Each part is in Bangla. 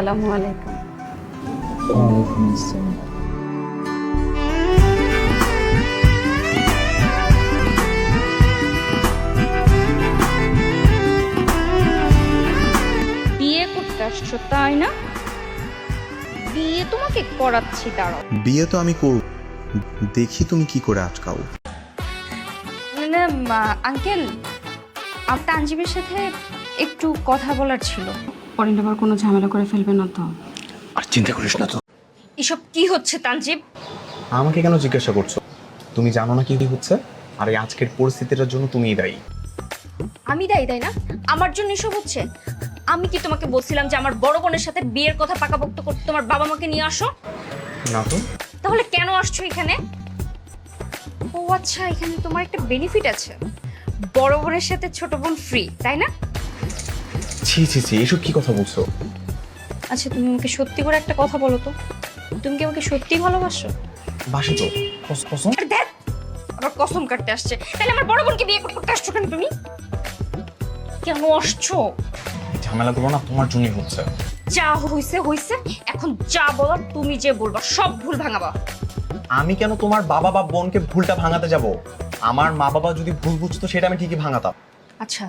আসসালামু আলাইকুম। ওয়ালাইকুম আসসালাম। বিয়ে করতে আসছো তাই না? বিয়ে তোমাকে করাচ্ছি দাঁড়াও। বিয়ে তো আমি করব। দেখি তুমি কি করে আটকাও। না আঙ্কেল আমার তানজিমের সাথে একটু কথা বলার ছিল। পরে আবার কোনো ঝামেলা করে ফেলবে না তো। আর চিন্তা করিস না তো। এসব কি হচ্ছে তানজিব? আমাকে কেন জিজ্ঞাসা করছ? তুমি জানো না কি কি হচ্ছে? আর এই আজকের পরিস্থিতিটার জন্য তুমিই দায়ী। আমি দায়ী তাই না? আমার জন্য এসব হচ্ছে? আমি কি তোমাকে বলছিলাম যে আমার বড় বোনের সাথে বিয়ের কথা পাকাপোক্ত করতে তোমার বাবা মাকে নিয়ে আসো? না তো। তাহলে কেন আসছো এখানে? ও আচ্ছা এখানে তোমার একটা বেনিফিট আছে। বড় বোনের সাথে ছোট বোন ফ্রি তাই না? ছি ছি ছি এসব কি কথা বলছো? আচ্ছা তুমি আমাকে সত্যি করে একটা কথা বলো তো। তুমি কি আমাকে সত্যি ভালোবাসো? বাসে তো। কসম? আবার কসম কাটতে আসছে। তাহলে আমার বড় বোনকে বিয়ে করতে আসছো কেন তুমি? কেন আসছো? ঝামেলা করো না তোমার জন্যই হচ্ছে। যা হইছে হইছে। এখন যা বলার তুমি যে বলবা সব ভুল ভাঙাবা। আমি কেন তোমার বাবা বা বোনকে ভুলটা ভাঙাতে যাব? আমার মা বাবা যদি ভুল বুঝতো সেটা আমি ঠিকই ভাঙাতাম। আচ্ছা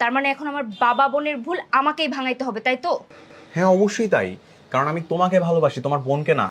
তার মানে এখন আমার বাবা বোনের ভুল আমাকেই ভাঙাইতে হবে, তাই তো? হ্যাঁ অবশ্যই তাই। কারণ আমি তোমাকে ভালোবাসি, তোমার বোনকে না।